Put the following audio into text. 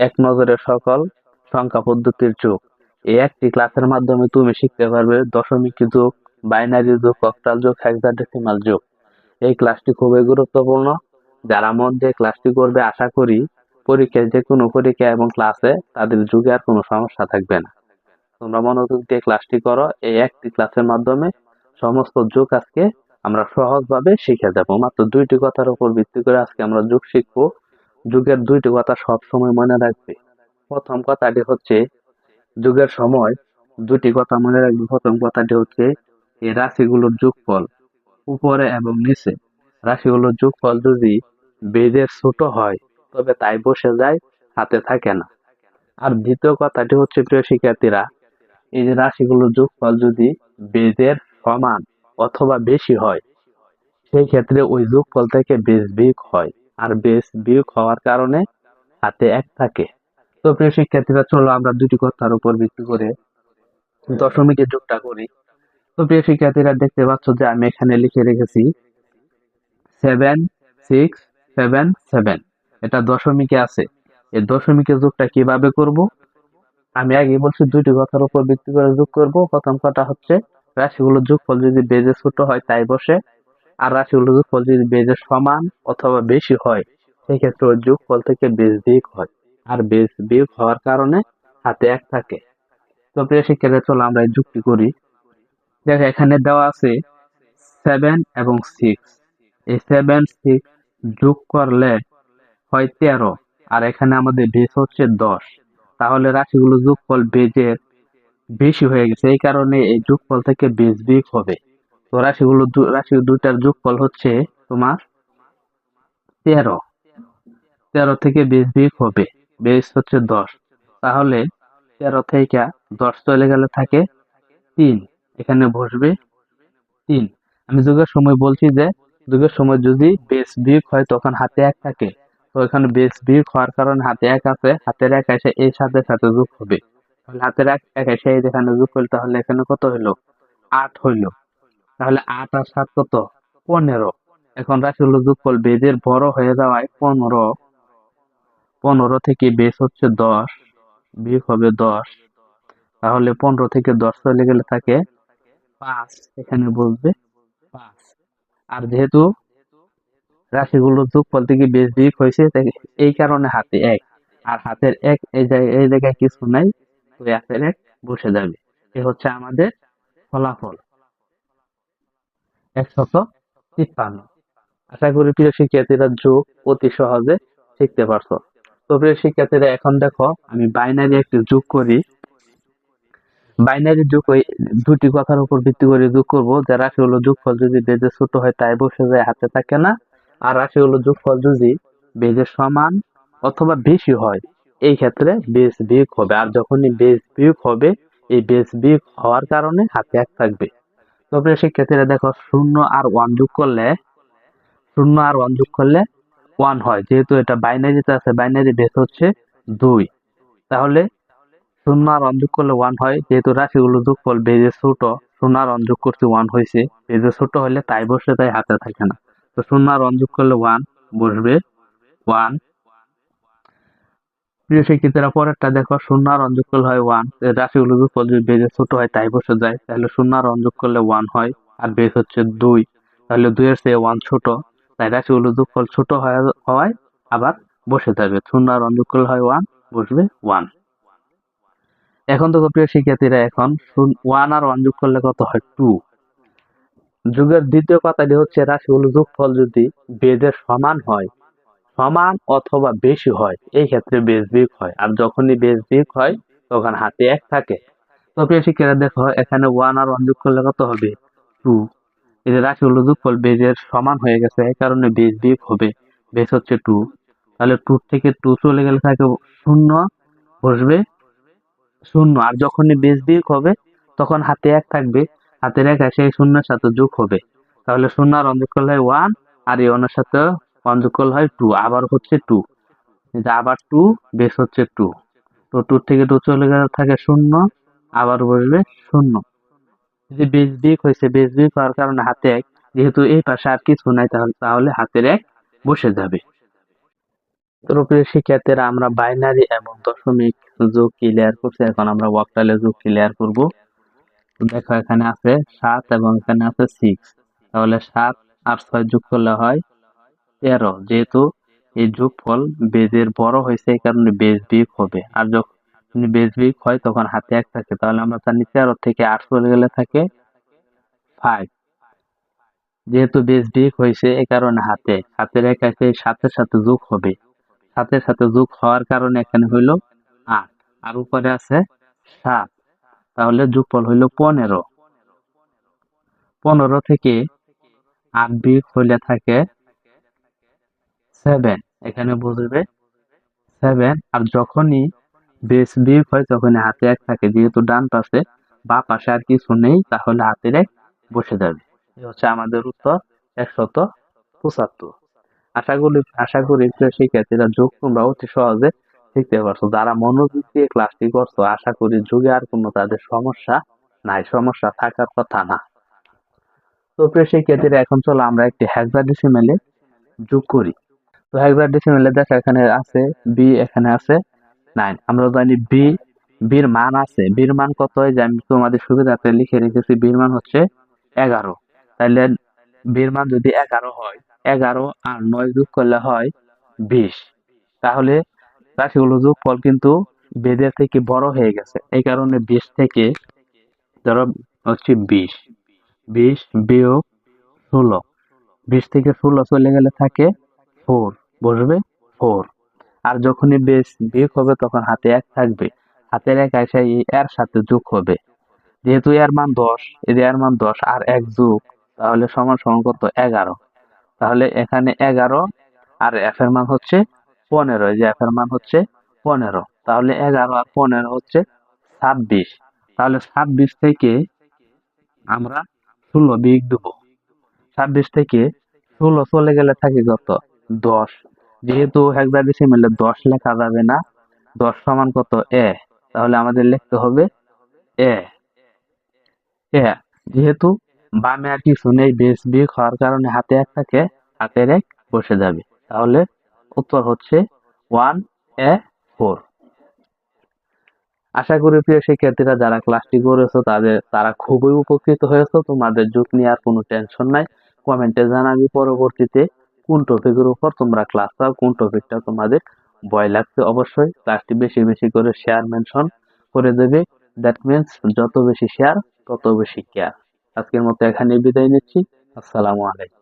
এক নজরে সকল সংখ্যা পদ্ধতির যোগ। এই একটি ক্লাসের মাধ্যমে তুমি শিখতে পারবে দশমিক যোগ বাইনারি যোগ অক্টাল যোগ হেক্সাডেসিমাল যোগ। এই ক্লাসটি খুবই গুরুত্বপূর্ণ। যারা মন দিয়ে ক্লাসটি করবে, আশা করি পরীক্ষায় যে কোনো পরীক্ষা এবং ক্লাসে তাদের যুগে আর কোনো সমস্যা থাকবে না। তোমরা মনোযোগ দিয়ে ক্লাসটি করো। এই একটি ক্লাসের মাধ্যমে সমস্ত যোগ আজকে আমরা সহজভাবে শিখে যাব। মাত্র দুইটি কথার উপর ভিত্তি করে আজকে আমরা যোগ শিখব। যুগের দুইটি কথা সব সময় মনে রাখবে। প্রথম কথাটি হচ্ছে, যুগের সময় দুটি কথা মনে রাখবে। প্রথম কথাটি হচ্ছে, এই রাশিগুলোর যোগফল উপরে এবং নিচে। রাশিগুলোর যোগফল যদি বেদের ছোট হয়, তবে তাই বসে যায়, হাতে থাকে না। আর দ্বিতীয় কথাটি হচ্ছে, প্রিয় শিক্ষার্থীরা, এই যে রাশিগুলোর যোগফল যদি বেদের সমান অথবা বেশি হয়, সেই ক্ষেত্রে ওই যোগফল থেকে বেশ বিয়োগ হয়। আর বেশ বিয়োগ হওয়ার কারণে হাতে এক থাকে। তো প্রিয় শিক্ষার্থীরা, চলো আমরা দুটি কথার উপর ভিত্তি করে দশমিকের যোগটা করি। তো প্রিয় শিক্ষার্থীরা, দেখতে পাচ্ছ যে আমি এখানে লিখে রেখেছি সেভেন সিক্স সেভেন সেভেন এটা দশমিকে আছে। এই দশমিকের যোগটা কীভাবে করব? আমি আগে বলছি দুইটি কথার উপর ভিত্তি করে যোগ করব। প্রথম কথা হচ্ছে, রাশিগুলোর যোগফল যদি বেজে ছোট হয়, তাই বসে আর রাশিগুলোর যোগফল যদি বেজে সমান অথবা বেশি হয়, সেক্ষেত্রে ওই যোগফল থেকে বেজ বিয়োগ হয়। আর বেজ বিয়োগ হওয়ার কারণে হাতে এক থাকে। তো প্রিয় শিক্ষার্থী, চলো আমরা যুক্তি করি। দেখো, এখানে দেওয়া আছে সেভেন এবং সিক্স এই সেভেন সিক্স যোগ করলে হয় তেরো। আর এখানে আমাদের বেস হচ্ছে দশ। তাহলে রাশিগুলো যোগফল বেজের বেশি হয়ে গেছে। এই কারণে এই যোগফল থেকে বেজ বিয়োগ হবে। তো রাশিগুলো রাশি দুইটার যোগফল হচ্ছে তোমার তেরো। তেরো থেকে বেজ বিয়োগ হবে। বেস হচ্ছে দশ। তাহলে তেরো থেকে দশ চলে গেলে থাকে তিন। এখানে বসবে তিন। আমি যুগের সময় বলছি যে, যুগের সময় যদি বেশ বিয়োগ হয় তখন হাতে এক থাকে। তো এখানে বেশ বিয়োগ হওয়ার কারণে হাতে এক আছে, হাতের এক এসে এই সাথে সাথে যোগ হবে। হাতের এক এক এসে এই যেখানে যোগ হইল তাহলে এখানে কত হইল আট হইল তাহলে আট আর সাত কত? পনেরো। এখন রাশি হলো যোগফল বেদের বড় হয়ে যাওয়ায় পনেরো। পনেরো থেকে বেস হচ্ছে দশ। বিয়োগ হবে দশ। তাহলে পনেরো থেকে দশ চলে গেলে থাকে পাঁচ। এখানে বলবে পাঁচ। আর যেহেতু রাশিগুলো যোগফল থেকে বেশ বিয়োগ হয়েছে এই কারণে হাতে এক। আর হাতের এক এই জায়গায় কিছু নাই, তো হাতের এক বসে যাবে। এ হচ্ছে আমাদের ফলাফল। একশত তিপ্পান্ন। আশা করি প্রিয় শিক্ষার্থীরা যোগ অতি সহজে শিখতে তো প্রিয় শিক্ষার্থীরা, এখন দেখো, আমি বাইনারি একটি যোগ করি। বাইনারি যোগ ওই দুটি কথার উপর ভিত্তি করে যোগ যে রাশি হলো যোগফল যদি বেজে ছোট হয়, তাই বসে যায়, হাতে থাকে না। আর রাশি হলো যোগফল যদি বেজে সমান অথবা বেশি হয়, এই ক্ষেত্রে বেস বিয়োগ হবে। আর যখনই বেস বিয়োগ হবে, এই বেস বিয়োগ হওয়ার কারণে হাতে এক থাকবে। তবে শিক্ষার্থীরা দেখো শূন্য আর ওয়ান যোগ করলে, শূন্য আর ওয়ান যোগ করলে ওয়ান হয়। যেহেতু এটা বাইনারিতে আছে বাইনারি বেস হচ্ছে দুই। তাহলে শূন্য আর ওয়ান যোগ করলে ওয়ান হয়। যেহেতু রাশিগুলো যোগফল বেজে ছোট, শূন্য আর ওয়ান যোগ করতে ওয়ান হয়েছে। বেজে ছোট হলে তাই বসে তাই হাতে থাকে না। তো শূন্য আর ওয়ান যোগ করলে ওয়ান বসবে ওয়ান প্রিয় শিক্ষিতরা পরেরটা দেখো, শূন্য আর হয় ওয়ান যোগফল যদি ছোট হয়, তাই বসে যায়। তাহলে করলে ওয়ান হয় আর হচ্ছে দুই। তাহলে দুইয়ের ওয়ান ছোট। যোগফল ছোট হওয়ায় আবার বসে যাবে হয় ওয়ান বসবে ওয়ান এখন এখন ওয়ান আর করলে কত হয়? টু যুগের দ্বিতীয় কথাটি হচ্ছে যদি বেদের সমান হয় সমান অথবা বেশি হয়, এই ক্ষেত্রে বেশ বিয়োগ হয়। আর যখনই বেশ বিয়োগ হয়, তখন হাতে এক থাকে। তো প্রিয় শিক্ষারা দেখো, এখানে ওয়ান আর ওয়ান যোগ করলে কত হবে? টু এই যে রাশিগুলো যোগফল বেজের সমান হয়ে গেছে, এই কারণে বেজ বিয়োগ হবে। বেশ হচ্ছে টু তাহলে টু থেকে টু চলে গেলে থাকে শূন্য বসবে। শূন্য। আর যখনই বেশ বিয়োগ হবে, তখন হাতে এক থাকবে। হাতের এক সেই শূন্যের সাথে যোগ হবে। তাহলে শূন্য আর যোগ করলে ওয়ান আর এই অন্যের সাথে করলে হয় টু, আবার হচ্ছে টু। আবার টু, বেশ হচ্ছে টু। তো টু থেকে টু চলে গেলে থাকে শূন্য, আবার বসবে শূন্য। যে বেশ বিক হয়েছে, বেশ বিক হওয়ার কারণে হাতে এক, যেহেতু এই পাশে আর কিছু নাই, তাহলে তাহলে হাতের এক বসে যাবে। শিক্ষার্থীরা, আমরা বাইনারি এবং দশমিক যোগ ক্লিয়ার করছি। এখন আমরা ওয়াক্টালে যোগ ক্লিয়ার করব। দেখো, এখানে আছে সাত এবং এখানে আছে সিক্স তাহলে সাত আর ছয় যোগ করলে হয় তেরো, যেহেতু এই যোগফল বেজের বড় হয়েছে, এই কারণে বেজ বিগ হবে। আর যখন বেজ বিগ হয়, তখন হাতে এক থাকে। তাহলে আমরা জানি তেরো থেকে আট চলে গেলে থাকে ফাইভ যেহেতু বেজ বিগ হয়েছে, এই কারণে হাতে। হাতের একাকে সাথে সাথে যোগ হবে। সাথে সাথে যোগ হওয়ার কারণে এখানে হইল আট। আর উপরে আছে সাত। তাহলে যোগফল হইল পনেরো। পনেরো থেকে আট বিগ হইলে থাকে সেভেন এখানে বুঝবে সেভেন আর যখনই বেস বিগ হয়, তখনই হাতে এক থাকে। যেহেতু ডান পাশে বা পাশে আর কিছু নেই, তাহলে হাতের এক বসে যাবে। হচ্ছে আমাদের উত্তর একশত পঁচাত্তর। আশা করি আশা করি শিক্ষার্থীরা যোগ তোমরা অতি সহজে শিখতে পারছ। যারা মনোযোগ দিয়ে ক্লাসটি করছ, আশা করি যুগে আর কোনো তাদের সমস্যা নাই। সমস্যা থাকার কথা না। তো প্রিয় শিক্ষার্থীরা, এখন চলো আমরা একটি হেক্সাডেসিমেলে যোগ করি। তো হেক্সাডেসিমেলে দেখো এখানে আছে বি এখানে আছে নাইন আমরা জানি বি বির মান আছে। বির মান কত? যে আমি তোমাদের সুবিধাতে লিখে রেখেছি বির মান হচ্ছে এগারো। তাহলে বির মান যদি এগারো হয়, এগারো আর নয় যোগ করলে হয় বিশ। তাহলে রাশিগুলো যোগফল কিন্তু বেদের থেকে বড় হয়ে গেছে। এই কারণে বিশ থেকে ধরো হচ্ছে বিশ। বিশ বিয়োগ ষোলো। বিশ থেকে ষোলো চলে গেলে থাকে ফোর বসবে ফোর আর যখনই বেশ বিয়োগ হবে তখন হাতে এক থাকবে। হাতের এক এসে এর সাথে যোগ হবে। যেহেতু এর মান দশ এর এর মান দশ আর এক যোগ, তাহলে সমান সমান কত? এগারো। তাহলে এখানে এগারো আর এফ এর মান হচ্ছে পনেরো। যে এফ এর মান হচ্ছে পনেরো। তাহলে এগারো আর পনেরো হচ্ছে ছাব্বিশ। তাহলে ছাব্বিশ থেকে আমরা ষোলো বিগ দেবো। ছাব্বিশ থেকে ষোলো চলে গেলে থাকে কত? দশ। যেহেতু হেক্সাডেসিমেলে দশ লেখা যাবে না, দশ সমান কত? এ। তাহলে আমাদের লিখতে হবে এ। এ। যেহেতু বামে আর কিছু নেই, বেশ বিগ হওয়ার কারণে হাতে এক থাকে, হাতের এক বসে যাবে। তাহলে উত্তর হচ্ছে ওয়ান এ ফোর। আশা করি প্রিয় শিক্ষার্থীরা, যারা ক্লাসটি করেছ, তাদের, তারা খুবই উপকৃত হয়েছে। তোমাদের যুগ নিয়ে আর কোনো টেনশন নাই। কমেন্টে জানাবি পরবর্তীতে। কোন টপিকের উপর তোমরা ক্লাস চাও কোন টপিকটা তোমাদের ভয় লাগছে অবশ্যই। ক্লাসটি বেশি বেশি করে শেয়ার মেনশন করে দেবে। দ্যাট মিনস যত বেশি শেয়ার তত বেশি কেয়ার আজকের মতো এখানে বিদায় নিচ্ছি। আসসালামু আলাইকুম।